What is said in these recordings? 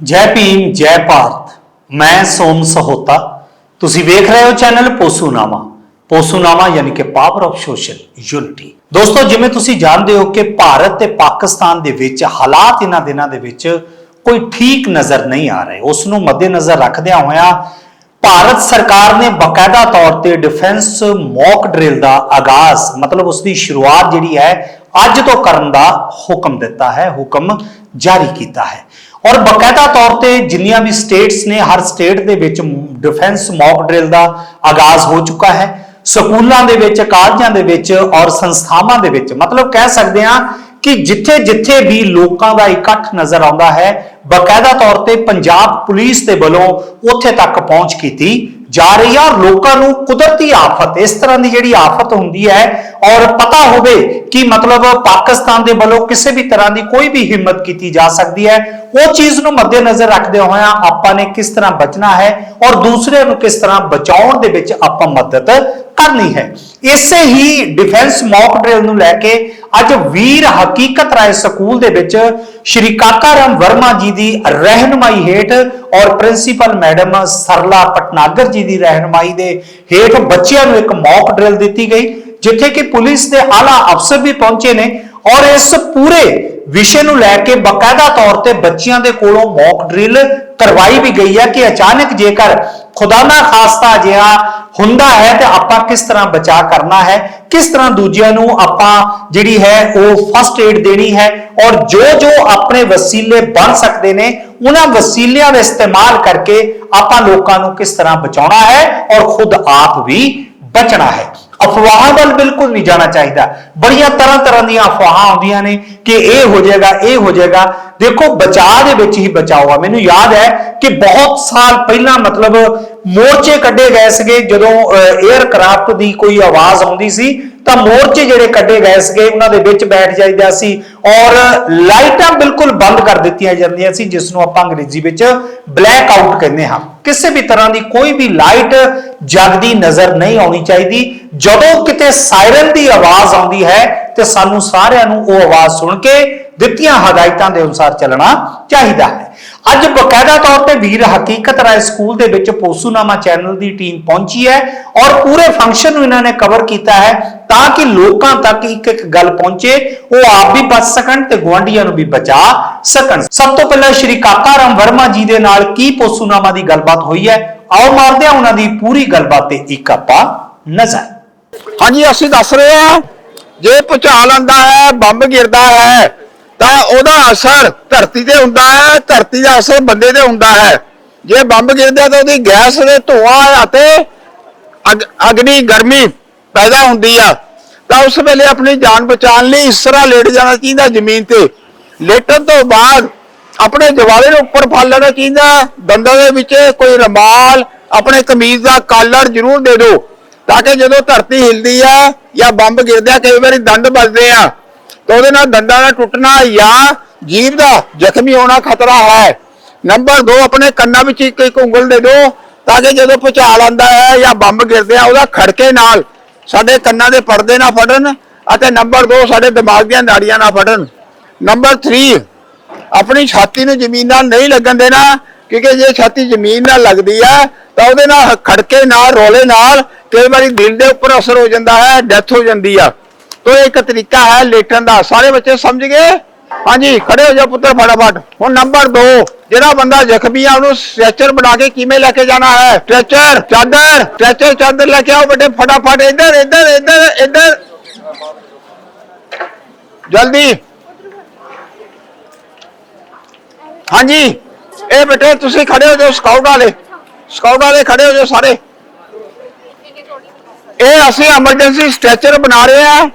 ਜੈ ਭੀਮ, ਜੈ ਭਾਰਤ, ਮੈਂ ਸੋਮ ਸਹੋਤਾ। ਤੁਸੀਂ ਵੇਖ ਰਹੇ ਹੋ ਚੈਨਲ ਪੋਸੂਨਾਮਾ। ਪੋਸੂਨਾਮਾ ਯਾਨੀ ਕਿ ਪਾਵਰ ਆਫ ਸੋਸ਼ਲ ਯੂਨਿਟੀ ਦੋਸਤੋ, ਜਿਵੇਂ ਤੁਸੀਂ ਜਾਣਦੇ ਹੋ ਕਿ ਭਾਰਤ ਤੇ ਪਾਕਿਸਤਾਨ ਦੇ ਵਿੱਚ ਹਾਲਾਤ ਇਹਨਾਂ ਦਿਨਾਂ ਦੇ ਵਿੱਚ ਕੋਈ ਠੀਕ ਨਜ਼ਰ ਨਹੀਂ ਆ ਰਹੇ। ਉਸ ਨੂੰ ਮੱਦੇਨਜ਼ਰ ਰੱਖਦਿਆਂ ਹੋਇਆਂ ਭਾਰਤ ਸਰਕਾਰ ਨੇ ਬਕਾਇਦਾ ਤੌਰ ਤੇ ਡਿਫੈਂਸ ਮੌਕ ਡਰਿਲ ਦਾ ਆਗਾਜ਼, ਮਤਲਬ ਉਸ ਦੀ ਸ਼ੁਰੂਆਤ ਜਿਹੜੀ ਹੈ, ਅੱਜ ਤੋਂ ਕਰਨ ਦਾ ਹੁਕਮ ਦਿੱਤਾ ਹੈ, ਹੁਕਮ ਜਾਰੀ ਕੀਤਾ ਹੈ। ਔਰ ਬਕਾਇਦਾ ਤੌਰ ਤੇ ਜਿੰਨੀਆਂ ਵੀ ਸਟੇਟਸ ਨੇ, ਹਰ ਸਟੇਟ ਦੇ ਵਿੱਚ ਡਿਫੈਂਸ ਮੌਕ ਡਰਿਲ ਦਾ ਆਗਾਜ਼ ਹੋ ਚੁੱਕਾ ਹੈ। ਸਕੂਲਾਂ ਦੇ ਵਿੱਚ, ਕਾਲਜਾਂ ਦੇ ਵਿੱਚ ਔਰ ਸੰਸਥਾਵਾਂ ਦੇ ਵਿੱਚ। ਮਤਲਬ ਕਹਿ ਸਕਦੇ ਹਾਂ ਕਿ ਜਿੱਥੇ ਜਿੱਥੇ ਵੀ ਲੋਕਾਂ ਦਾ ਇਕੱਠ ਨਜ਼ਰ ਆਉਂਦਾ ਹੈ, ਬਕਾਇਦਾ ਤੌਰ ਤੇ ਪੰਜਾਬ ਪੁਲਿਸ ਦੇ ਵੱਲੋਂ ਉੱਥੇ ਤੱਕ ਪਹੁੰਚ ਕੀਤੀ ਜਾ ਰਹੀ ਹੈ ਔਰ ਲੋਕਾਂ ਨੂੰ ਕੁਦਰਤੀ ਆਫਤ, ਇਸ ਤਰ੍ਹਾਂ ਦੀ ਜਿਹੜੀ ਆਫਤ ਹੁੰਦੀ ਹੈ, ਔਰ ਪਤਾ ਹੋਵੇ ਕਿ ਮਤਲਬ ਪਾਕਿਸਤਾਨ ਦੇ ਵੱਲੋਂ ਕਿਸੇ ਵੀ ਤਰ੍ਹਾਂ ਦੀ ਕੋਈ ਵੀ ਹਿੰਮਤ ਕੀਤੀ ਜਾ ਸਕਦੀ ਹੈ, ਉਹ ਚੀਜ਼ ਨੂੰ ਮੱਦੇਨਜ਼ਰ ਰੱਖਦੇ ਹੋਇਆਂ ਆਪਾਂ ਨੇ ਕਿਸ ਤਰ੍ਹਾਂ ਬਚਣਾ ਹੈ, ਔਰ ਦੂਸਰਿਆਂ ਨੂੰ ਕਿਸ ਤਰ੍ਹਾਂ ਬਚਾਉਣ ਦੇ ਵਿੱਚ ਆਪਾਂ ਮਦਦ ਕਰਨੀ ਹੈ। ਇਸੇ ਹੀ ਡਿਫੈਂਸ ਮੌਕ ਡਰਿਲ ਨੂੰ ਲੈ ਕੇ ਅੱਜ ਵੀਰ ਹਕੀਕਤ ਰਾਏ ਸਕੂਲ ਦੇ ਵਿੱਚ ਸ਼੍ਰੀ ਕਾਕਾ ਰਾਮ ਵਰਮਾ ਜੀ ਦੀ ਰਹਿਨਮਾਈ ਹੇਠ ਔਰ ਪ੍ਰਿੰਸੀਪਲ ਮੈਡਮ ਸਰਲਾ ਪਟਨਾਗਰ ਜੀ ਦੀ ਰਹਿਨਮਾਈ ਦੇ ਹੇਠ ਬੱਚਿਆਂ ਨੂੰ ਇੱਕ ਮੌਕ ਡਰਿਲ ਦਿੱਤੀ ਗਈ, ਜਿੱਥੇ ਕਿ ਪੁਲਿਸ ਦੇ ਆਲਾ ਅਫਸਰ ਵੀ ਪਹੁੰਚੇ ਨੇ। ਔਰ ਇਸ ਪੂਰੇ ਵਿਸ਼ੇ ਨੂੰ ਲੈ ਕੇ ਬਕਾਇਦਾ ਤੌਰ ਤੇ ਬੱਚਿਆਂ ਦੇ ਕੋਲੋਂ ਮੌਕ ਡਰਿਲ ਕਰਵਾਈ ਵੀ ਗਈ ਹੈ ਕਿ ਅਚਾਨਕ ਜੇਕਰ ਖੁਦਾ ਨਾ ਖਾਸਤਾ ਜਿਹਾ ਹੁੰਦਾ ਹੈ ਤੇ ਆਪਾਂ ਕਿਸ ਤਰ੍ਹਾਂ ਬਚਾ ਕਰਨਾ ਹੈ, ਕਿਸ ਤਰ੍ਹਾਂ ਦੂਜਿਆਂ ਨੂੰ ਆਪਾਂ ਜਿਹੜੀ ਹੈ ਉਹ ਫਸਟ ਏਡ ਦੇਣੀ ਹੈ ਔਰ ਜੋ ਜੋ ਆਪਣੇ ਵਸੀਲੇ ਬਣ ਸਕਦੇ ਨੇ, ਉਹਨਾਂ ਵਸੀਲਿਆਂ ਦਾ ਇਸਤੇਮਾਲ ਕਰਕੇ ਆਪਾਂ ਲੋਕਾਂ ਨੂੰ ਕਿਸ ਤਰ੍ਹਾਂ ਬਚਾਉਣਾ ਹੈ ਔਰ ਖੁਦ ਆਪ ਵੀ ਬਚਣਾ ਹੈ। ਅਫਵਾਹਾਂ ਵੱਲ ਬਿਲਕੁਲ ਨਹੀਂ ਜਾਣਾ ਚਾਹੀਦਾ। ਬੜੀਆਂ ਤਰ੍ਹਾਂ ਤਰ੍ਹਾਂ ਦੀਆਂ ਅਫਵਾਹਾਂ ਆਉਂਦੀਆਂ ਨੇ ਕਿ ਇਹ ਹੋ ਜਾਏਗਾ, ਇਹ ਹੋ ਜਾਏਗਾ। ਦੇਖੋ, ਬਚਾਅ ਦੇ ਵਿੱਚ ਹੀ ਬਚਾਓ ਆ। ਮੈਨੂੰ ਯਾਦ ਹੈ ਕਿ ਬਹੁਤ ਸਾਲ ਪਹਿਲਾਂ ਮਤਲਬ ਮੋਰਚੇ ਕੱਢੇ ਗਏ ਸੀਗੇ ਜਦੋਂ 에ਅਰਕ੍ਰਾਫਟ ਦੀ ਕੋਈ ਆਵਾਜ਼ ਆਉਂਦੀ ਸੀ। ਤਾਂ ਮੋਰਚੇ ਜਿਹੜੇ ਕੱਢੇ ਗਏ ਸੀਗੇ, ਉਹਨਾਂ ਦੇ ਵਿੱਚ ਬੈਠ ਜਾਈਦਾ ਸੀ ਔਰ ਲਾਈਟਾਂ ਬਿਲਕੁਲ ਬੰਦ ਕਰ ਦਿੱਤੀਆਂ ਜਾਂਦੀਆਂ ਸੀ, ਜਿਸ ਨੂੰ ਆਪਾਂ ਅੰਗਰੇਜ਼ੀ ਵਿੱਚ ਬਲੈਕ ਆਊਟ ਕਹਿੰਦੇ ਹਾਂ। ਕਿਸੇ ਵੀ ਤਰ੍ਹਾਂ ਦੀ ਕੋਈ ਵੀ ਲਾਈਟ ਜਗਦੀ ਨਜ਼ਰ ਨਹੀਂ ਆਉਣੀ ਚਾਹੀਦੀ। ਜਦੋਂ ਕਿਤੇ ਸਾਇਰਨ ਦੀ ਆਵਾਜ਼ ਆਉਂਦੀ ਹੈ, ਤੇ ਸਾਨੂੰ ਸਾਰਿਆਂ ਨੂੰ ਉਹ ਆਵਾਜ਼ ਸੁਣ ਕੇ ਦਿੱਤੀਆਂ ਹਦਾਇਤਾਂ ਦੇ ਅਨੁਸਾਰ ਚੱਲਣਾ ਚਾਹੀਦਾ ਹੈ। ਅੱਜ ਬਕਾਇਦਾ ਤੌਰ ਤੇ ਵੀਰ ਹਕੀਕਤ ਰਾਏ ਸਕੂਲ ਦੇ ਵਿੱਚ ਪੋਸੂਨਾਮਾ ਚੈਨਲ ਦੀ ਟੀਮ ਪਹੁੰਚੀ ਹੈ ਔਰ ਪੂਰੇ ਫੰਕਸ਼ਨ ਨੂੰ ਇਹਨਾਂ ਨੇ ਕਵਰ ਕੀਤਾ ਹੈ ਤਾਂ ਕਿ ਲੋਕਾਂ ਤੱਕ ਇੱਕ ਇੱਕ ਗੱਲ ਪਹੁੰਚੇ, ਉਹ ਆਪ ਵੀ ਬਚ ਸਕਣ ਤੇ ਗੁਆਂਢੀਆਂ ਨੂੰ ਵੀ ਬਚਾ ਸਕਣ। ਸਭ ਤੋਂ ਪਹਿਲਾਂ ਸ਼੍ਰੀ ਕਾਕਾ ਰਾਮ ਵਰਮਾ ਜੀ ਦੇ ਨਾਲ ਕੀ ਪੋਸੂਨਾਮਾ ਦੀ ਗੱਲਬਾਤ ਹੋਈ ਹੈ? ਆਓ ਮਾਰਦੇ ਹਾਂ ਉਹਨਾਂ ਦੀ ਪੂਰੀ ਗੱਲਬਾਤ ਤੇ ਇੱਕ ਆਪਾਂ ਨਜ਼ਰ। ਹਾਂਜੀ, ਅਸੀਂ ਦੱਸ ਰਹੇ ਹਾਂ, ਜੇ ਭੁਚਾਲ ਆਂਦਾ ਹੈ, ਬੰਬ ਗਿਰਦਾ ਹੈ ਤਾਂ ਉਹਦਾ ਅਸਰ ਧਰਤੀ ਤੇ ਹੁੰਦਾ ਹੈ, ਧਰਤੀ ਦਾ ਅਸਰ ਬੰਦੇ ਤੇ ਹੁੰਦਾ ਹੈ। ਜੇ ਬੰਬ ਗਿਰਦਾ ਤਾਂ ਉਹਦੀ ਗੈਸ ਦੇ ਧੂਆਂ ਅਤੇ ਅਗਨੀ, ਗਰਮੀ ਪੈਦਾ ਹੁੰਦੀ ਆ। ਤਾਂ ਉਸ ਵੇਲੇ ਆਪਣੀ ਜਾਨ ਬਚਾਉਣ ਲਈ ਇਸ ਤਰ੍ਹਾਂ ਲੇਟ ਜਾਣਾ ਚਾਹੀਦਾ ਜ਼ਮੀਨ ਤੇ। ਲੇਟਣ ਤੋਂ ਬਾਅਦ ਆਪਣੇ ਜਵਾਲੇ ਨੂੰ ਉੱਪਰ ਫੜ ਲੈਣਾ ਚਾਹੀਦਾ। ਦੰਦਾਂ ਦੇ ਵਿੱਚ ਕੋਈ ਰਮਾਲ, ਆਪਣੇ ਕਮੀਜ਼ ਦਾ ਕਾਲਰ ਜ਼ਰੂਰ ਦੇ ਦਿਓ। ਤਾਂ ਕਿ ਜਦੋਂ ਧਰਤੀ ਹਿਲਦੀ ਆ ਜਾਂ ਬੰਬ ਗਿਰਦਾ, ਕਈ ਵਾਰੀ ਦੰਦ ਵੱਜਦੇ ਆ। ਤਾਂ ਉਹਦੇ ਨਾਲ ਦੰਦਾਂ ਦਾ ਟੁੱਟਣਾ, ਜਾਂ ਜੀਭ ਦਾ ਜ਼ਖਮੀ ਹੋਣਾ ਖਤਰਾ ਹੈ। ਨੰਬਰ 2 ਆਪਣੇ ਕੰਨਾਂ ਵਿੱਚ ਇੱਕ ਇੱਕ ਉਂਗਲ ਦੇ ਦਿਓ, ਤਾਂ ਕਿ ਜਦੋਂ ਭੁਚਾਲ ਆਂਦਾ ਹੈ ਜਾਂ ਬੰਬ ਗਿਰਦੇ ਆ, ਉਹਦਾ ਖੜਕੇ ਨਾਲ ਸਾਡੇ ਕੰਨਾਂ ਦੇ ਪਰਦੇ ਨਾ ਫੜਨ ਅਤੇ ਨੰਬਰ 2 ਸਾਡੇ ਦਿਮਾਗ ਦੀਆਂ ਨਾੜੀਆਂ ਨਾ ਫਟਣ ਨੰਬਰ 3 ਆਪਣੀ ਛਾਤੀ ਨੂੰ ਜ਼ਮੀਨ ਨਾਲ ਨਹੀਂ ਲੱਗਣ ਦੇਣਾ, ਕਿਉਂਕਿ ਜੇ ਛਾਤੀ ਜ਼ਮੀਨ ਨਾਲ ਲੱਗਦੀ ਹੈ, ਤਾਂ ਉਹਦੇ ਨਾਲ ਖੜਕੇ ਨਾਲ, ਰੋਲੇ ਨਾਲ ਕਈ ਵਾਰੀ ਦਿਲ ਦੇ ਉੱਪਰ ਅਸਰ ਹੋ ਜਾਂਦਾ ਹੈ ਡੈਥ ਹੋ ਜਾਂਦੀ ਆ। ਤੋ ਇੱਕ ਤਰੀਕਾ ਹੈ ਲੇਟਣ ਦਾ। ਸਾਰੇ ਬੱਚੇ ਸਮਝ ਗਏ? ਹਾਂਜੀ, ਖੜੇ ਹੋ ਜਾ ਪੁੱਤਰ ਫਟਾਫਟ। ਹੁਣ ਨੰਬਰ 2 ਜਿਹੜਾ ਬੰਦਾ ਜ਼ਖਮੀ ਆ, ਉਹਨੂੰ ਸਟ੍ਰੈਚਰ ਬਣਾ ਕੇ ਕਿਵੇਂ ਲੈ ਕੇ ਜਾਣਾ ਹੈ? ਸਟ੍ਰੈਚਰ, ਚਾਦਰ ਸਟ੍ਰੈਚਰ, ਚਾਦਰ ਲੈ ਕੇ ਆਓ ਬੇਟੇ, ਫਟਾਫਟ। ਇੱਧਰ ਇੱਧਰ ਇੱਧਰ ਇੱਧਰ। ਜਲਦੀ। ਹਾਂਜੀ। ਇਹ ਬੇਟੇ, ਤੁਸੀਂ ਖੜੇ ਹੋ ਜਾਓ ਸਕਾਊਟ ਵਾਲੇ। ਸਕਾਊਟ ਵਾਲੇ ਖੜੇ ਹੋ ਜਾਓ ਸਾਰੇ। ਇਹ ਅਸੀਂ ਐਮਰਜੈਂਸੀ ਸਟ੍ਰੈਚਰ ਬਣਾ ਰਹੇ ਆ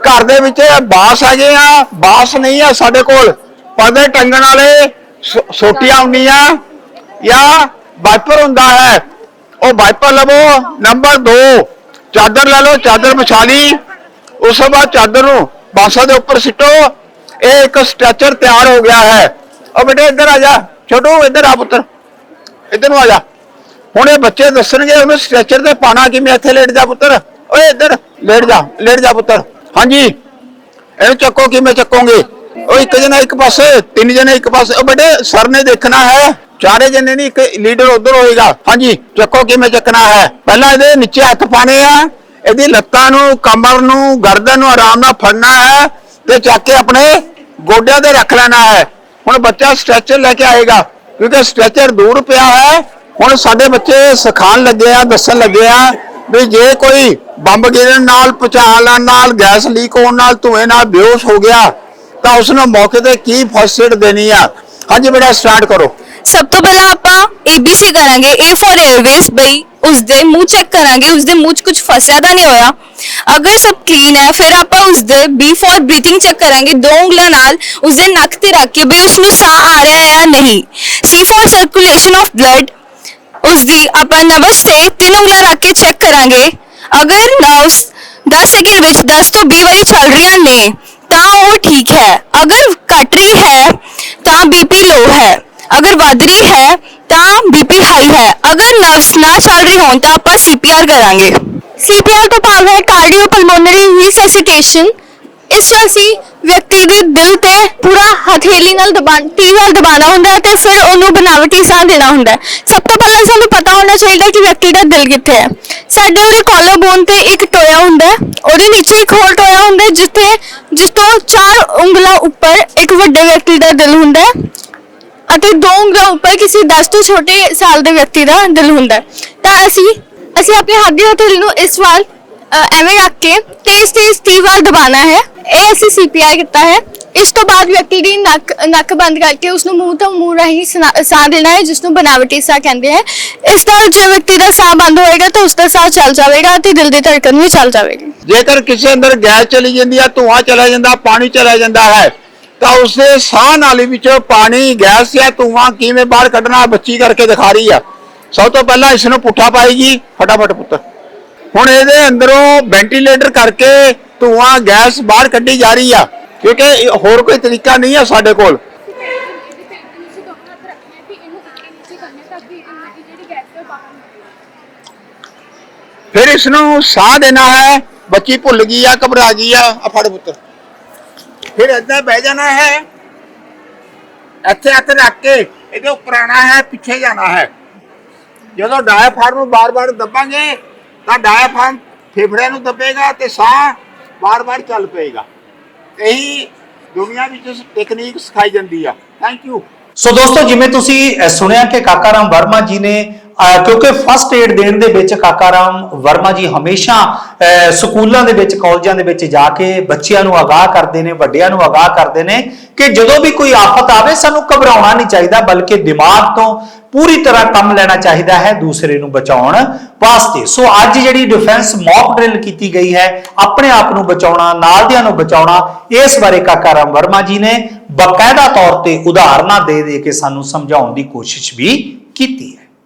ਘਰ ਦੇ ਵਿੱਚ ਬਾਸ ਹੈਗੇ ਆ, ਬਾਸ ਨਹੀਂ ਆ ਸਾਡੇ ਕੋਲ। ਪਰਦੇ ਟੰਗਣ ਵਾਲੇ ਸੋਟੀਆਂ ਹੁੰਦੀਆਂ ਜਾਂ ਵਾਈਪਰ ਹੁੰਦਾ ਹੈ। ਉਹ ਵਾਈਪਰ ਲਵੋ, ਨੰਬਰ 2 ਚਾਦਰ ਲੈ ਲਓ, ਚਾਦਰ ਵਿਛਾ ਲਈ ਉਸ ਤੋਂ ਬਾਅਦ ਚਾਦਰ ਨੂੰ ਬਾਸਾਂ ਦੇ ਉੱਪਰ ਸਿੱਟੋ। ਇਹ ਇੱਕ ਸਟ੍ਰੈਚਰ ਤਿਆਰ ਹੋ ਗਿਆ ਹੈ। ਉਹ ਬੇਟੇ ਇੱਧਰ ਆ ਜਾ, ਛੋਟੂ, ਇੱਧਰ ਆ ਪੁੱਤਰ। ਇੱਧਰ ਨੂੰ ਆ ਜਾ। ਹੁਣ ਇਹ ਬੱਚੇ ਦੱਸਣਗੇ ਉਹਨੂੰ ਸਟ੍ਰੈਚਰ ਤੇ ਪਾਣਾ ਕਿਵੇਂ ਇੱਥੇ ਲੇਟ ਜਾ ਪੁੱਤਰ। ਓਏ ਇੱਧਰ, ਲੇਟ ਜਾ ਲੇਟ ਜਾ ਪੁੱਤਰ। ਹਾਂਜੀ। ਇਹਨੂੰ ਚੱਕੋ, ਕਿਵੇਂ ਚੱਕੋਗੇ? ਉਹ ਇੱਕ ਜਣਾ ਇੱਕ ਪਾਸੇ, ਤਿੰਨ ਜਣੇ ਇੱਕ ਪਾਸੇ। ਉਹ ਬੇਟੇ, ਸਰ ਨੇ ਦੇਖਣਾ ਹੈ। ਚਾਰੇ ਜਣੇ ਨਹੀਂ, ਇੱਕ ਲੀਡਰ ਉਧਰ ਹੋਏਗਾ। ਹਾਂਜੀ, ਚੱਕੋ, ਕਿਵੇਂ ਚੱਕਣਾ ਹੈ। ਪਹਿਲਾਂ ਇਹਦੇ ਨੀਚੇ ਹੱਥ ਪਾਣੇ ਆ। ਇਹਦੀ ਲੱਤਾਂ ਨੂੰ, ਕਮਰ ਨੂੰ, ਗਰਦਨ ਨੂੰ ਆਰਾਮ ਨਾਲ ਫੜਨਾ ਹੈ ਤੇ ਚੱਕ ਕੇ ਆਪਣੇ ਗੋਡਿਆਂ ਤੇ ਰੱਖ ਲੈਣਾ ਹੈ। ਹੁਣ ਬੱਚਾ ਸਟ੍ਰੈਚਰ ਲੈ ਕੇ ਆਏਗਾ, ਕਿਉਂਕਿ ਸਟ੍ਰੈਚਰ ਦੂਰ ਪਿਆ ਹੈ। ਹੁਣ ਸਾਡੇ ਬੱਚੇ ਸਿਖਾਉਣ ਲੱਗੇ ਆ, ਦੱਸਣ ਲੱਗੇ ਆ ਵੀ ਜੇ ਕੋਈ ਬੰਬ ਗਿਰਨ ਨਾਲ ਪਚਾਲਣ ਨਾਲ, ਗੈਸ ਲੀਕ ਹੋਣ ਨਾਲ ਧੂਏ ਨਾਲ ਬੇਹੋਸ਼ ਹੋ ਗਿਆ, ਤਾਂ ਉਸ ਨੂੰ ਮੌਕੇ ਤੇ ਕੀ ਫਸਟ ਦੇਣੀ ਆ? ਹਾਂਜੀ ਬੇਟਾ ਸਟਾਰਟ ਕਰੋ। ਸਭ ਤੋਂ ਪਹਿਲਾਂ ਆਪਾਂ ABC ਕਰਾਂਗੇ, A ਫॉर 에ਅਰਵੇਸ ਬਈ ਉਸ ਦੇ ਮੂੰਹ ਚੈੱਕ ਕਰਾਂਗੇ ਉਸ ਦੇ ਮੂੰਹ 'ਚ ਕੁਝ ਫਸਿਆ ਤਾਂ ਨਹੀਂ ਹੋਇਆ। ਅਗਰ ਸਭ ਕਲੀਨ ਹੈ, ਫਿਰ ਆਪਾਂ ਉਸ ਦੇ B ਫॉर ਬਰੀਥਿੰਗ ਚੈੱਕ ਕਰਾਂਗੇ, ਦੋ ਉਂਗਲਾਂ ਨਾਲ ਉਸ ਦੇ ਨੱਕ ਤੇ ਰੱਖ ਕੇ ਬਈ ਉਸ ਨੂੰ ਸਾਹ ਆ ਰਿਹਾ ਹੈ ਜਾਂ ਨਹੀਂ। C for circulation of blood ਉਸਦੀ ਆਪਾਂ ਨਬਜ਼ ਤੇ ਤਿੰਨ ਉਂਗਲਾਂ ਰੱਖ ਕੇ ਚੈੱਕ ਕਰਾਂਗੇ। ਅਗਰ ਨਰਵਸ 10 ਸੈਕਿੰਡ ਵਿੱਚ 10 ਤੋਂ 20 ਵਾਰੀ ਚੱਲ ਰਹੀਆਂ ਨੇ, ਤਾਂ ਉਹ ਠੀਕ ਹੈ। ਅਗਰ ਘਟ ਰਹੀ ਹੈ, ਤਾਂ ਬੀਪੀ ਲੋ ਹੈ। ਅਗਰ ਵੱਧ ਰਹੀ ਹੈ, ਤਾਂ ਬੀਪੀ ਹਾਈ ਹੈ। ਅਗਰ ਨਰਵਸ ਨਾ ਚੱਲ ਰਹੀ ਹੋਣ, ਤਾਂ ਆਪਾਂ ਸੀਪੀਆਰ ਕਰਾਂਗੇ। ਸੀਪੀਆਰ ਤੋਂ ਭਾਵ ਹੈ ਕਾਰਡੀਓਪਲਮੋਨਰੀ ਰੀਸੈਸੀਟੇਸ਼ਨ ਇਸ ਅਸੀਂ ਵਿਅਕਤੀ ਦੇ ਦਿਲ ਤੇ ਪੂਰਾ ਹਥੇਲੀ ਨਾਲ ਦਬਾਣ ਤੀਰ ਨਾਲ ਦਬਾਣਾ ਹੁੰਦਾ ਹੈ ਤੇ ਫਿਰ ਉਹਨੂੰ ਬਨਾਵਟੀ ਸਾਹ ਦੇਣਾ ਹੁੰਦਾ ਹੈ। ਸਭ ਤੋਂ ਪਹਿਲਾਂ ਸਾਨੂੰ ਪਤਾ ਹੋਣਾ ਚਾਹੀਦਾ ਕਿ ਵਿਅਕਤੀ ਦਾ ਦਿਲ ਕਿੱਥੇ ਹੈ। ਸਾਡੇ ਉਹਦੇ ਕਾਲਰ ਬੋਨ ਤੇ ਇੱਕ ਟੋਇਆ ਹੁੰਦਾ ਹੈ। ਉਹਦੇ ਨੀਚੇ ਇੱਕ ਹੋਰ ਟੋਇਆ ਹੁੰਦਾ ਹੈ ਜਿੱਥੇ, ਜਿਸ ਤੋਂ ਚਾਰ ਉਂਗਲਾਂ ਉੱਪਰ ਇੱਕ ਵੱਡੇ ਵਿਅਕਤੀ ਦਾ ਦਿਲ ਹੁੰਦਾ ਹੈ ਅਤੇ ਦੋ ਉਂਗਲਾਂ ਉੱਪਰ ਕਿਸੇ 10 ਤੋਂ ਛੋਟੇ ਸਾਲ ਦੇ ਵਿਅਕਤੀ ਦਾ ਦਿਲ ਹੁੰਦਾ ਹੈ। ਤਾਂ ਅਸੀਂ ਅਸੀਂ ਆਪਣੇ ਹੱਥ ਦੀ ਹਥੇਲੀ ਨੂੰ ਇਸ ਵਾਰ ਐਵੇਂ ਰੱਖ ਕੇ ਤੇਜ਼ ਤੇਜ਼ 30 ਵਾਰ ਦਬਾਣਾ ਹੈ। ਇਹ ਅਸੀਂ ਸੀਪੀਆਰ ਕੀਤਾ ਹੈ। ਇਸ ਤੋਂ ਬਾਅਦ ਵਿਅਕਤੀ ਦੀ ਨੱਕ ਨੱਕ ਬੰਦ ਕਰਕੇ ਉਸ ਨੂੰ ਮੂੰਹ ਤੋਂ ਮੂੰਹ ਰਾਹੀਂ ਸਾਹ ਦੇਣਾ ਹੈ ਜਿਸ ਨੂੰ ਬਨਾਵਟੀ ਸਾਹ ਕਹਿੰਦੇ ਹੈ। ਇਸ ਨਾਲ ਜੇ ਵਿਅਕਤੀ ਦਾ ਸਾਹ ਬੰਦ ਹੋਏਗਾ ਤਾਂ ਉਸ ਦਾ ਸਾਹ ਚੱਲ ਜਾਵੇਗਾ ਤੇ ਦਿਲ ਦੀ ਧੜਕਣ ਵੀ ਚੱਲ ਜਾਵੇਗੀ। ਜੇਕਰ ਕਿਸੇ ਅੰਦਰ ਗੈਸ ਚਲੀ ਜਾਂਦੀ ਆ ਧੂਆਂ ਚਲਾ ਜਾਂਦਾ, ਪਾਣੀ ਚਲਾ ਜਾਂਦਾ ਹੈ, ਤਾਂ ਉਸਦੇ ਸਾਹ ਨਾਲੀ ਵਿੱਚੋਂ ਪਾਣੀ, ਗੈਸ ਜਾਂ ਧੂਆਂ ਕਿਵੇਂ ਬਾਹਰ ਕੱਢਣਾ ਬੱਚੀ ਕਰਕੇ ਦਿਖਾ ਰਹੀ ਆ। ਸਭ ਤੋਂ ਪਹਿਲਾਂ ਇਸ ਨੂੰ ਪੁੱਠਾ ਪਾਏਗੀ। ਫਟਾਫਟ ਪੁੱਤਰ ਹੁਣ ਇਹਦੇ ਅੰਦਰੋਂ ਵੈਂਟੀਲੇਟਰ ਕਰਕੇ ਧੂਆਂ, ਗੈਸ ਬਾਹਰ ਕੱਢੀ ਜਾ ਰਹੀ ਆ। ਕਿਉਂਕਿ ਹੋਰ ਕੋਈ ਤਰੀਕਾ ਨਹੀਂ ਆ ਸਾਡੇ ਕੋਲ। ਫਿਰ ਇਸ ਨੂੰ ਸਾਹ ਦੇਣਾ ਹੈ। ਬੱਚੀ ਭੁੱਲ ਗਈ ਆ, ਘਬਰਾ ਗਈ ਆ। ਆ ਫੜ ਪੁੱਤਰ। ਫਿਰ ਏਦਾਂ ਬਹਿ ਜਾਣਾ ਹੈ। ਇੱਥੇ ਹੱਥ ਰੱਖ ਕੇ ਇਹਦੇ ਉੱਪਰ ਆਣਾ ਹੈ, ਪਿੱਛੇ ਜਾਣਾ ਹੈ। ਜਦੋਂ ਡਾਇਫਾਰਮ ਨੂੰ ਬਾਰ-ਬਾਰ ਦੱਬਾਂਗੇ ਤਾਂ ਡਾਇਫਾਰਮ ਫੇਫੜਿਆਂ ਨੂੰ ਦੱਬੇਗਾ ਤੇ ਸਾਹ ਬਾਰ-ਬਾਰ ਚੱਲ ਪਏਗਾ ਇਹੀ ਦੁਨੀਆ ਵਿੱਚ ਟੈਕਨੀਕ ਸਿਖਾਈ ਜਾਂਦੀ ਆ ਥੈਂਕ ਯੂ ਸੋ ਦੋਸਤੋ ਜਿਵੇਂ ਤੁਸੀਂ ਸੁਣਿਆ ਕਿ ਕਾਕਾ ਰਾਮ ਵਰਮਾ ਜੀ ਨੇ ਕਿਉਂਕਿ ਫਸਟ ਏਡ ਦੇਣ ਦੇ ਵਿੱਚ ਕਾਕਾ ਰਾਮ ਵਰਮਾ ਜੀ ਹਮੇਸ਼ਾ ਸਕੂਲਾਂ ਦੇ ਵਿੱਚ, ਕਾਲਜਾਂ ਦੇ ਵਿੱਚ ਜਾ ਕੇ ਬੱਚਿਆਂ ਨੂੰ ਆਗਾਹ ਕਰਦੇ ਨੇ, ਵੱਡਿਆਂ ਨੂੰ ਆਗਾਹ ਕਰਦੇ ਨੇ ਕਿ ਜਦੋਂ ਵੀ ਕੋਈ ਆਫਤ ਆਵੇ ਸਾਨੂੰ ਘਬਰਾਉਣਾ ਨਹੀਂ ਚਾਹੀਦਾ, ਬਲਕਿ ਦਿਮਾਗ ਤੋਂ ਪੂਰੀ ਤਰ੍ਹਾਂ ਕੰਮ ਲੈਣਾ ਚਾਹੀਦਾ ਹੈ ਦੂਸਰੇ ਨੂੰ ਬਚਾਉਣ ਵਾਸਤੇ। ਸੋ ਅੱਜ ਜਿਹੜੀ ਡਿਫੈਂਸ ਮੌਕ ਡਰਿਲ ਕੀਤੀ ਗਈ ਹੈ, ਆਪਣੇ ਆਪ ਨੂੰ ਬਚਾਉਣਾ, ਨਾਲ ਦਿਆਂ ਨੂੰ ਬਚਾਉਣਾ, ਇਸ ਬਾਰੇ ਕਾਕਾ ਰਾਮ ਵਰਮਾ ਜੀ ਨੇ ਬਕਾਇਦਾ ਤੌਰ ਤੇ ਉਦਾਹਰਨਾਂ ਦੇ ਦੇ ਕੇ ਸਾਨੂੰ ਸਮਝਾਉਣ ਦੀ ਕੋਸ਼ਿਸ਼ ਵੀ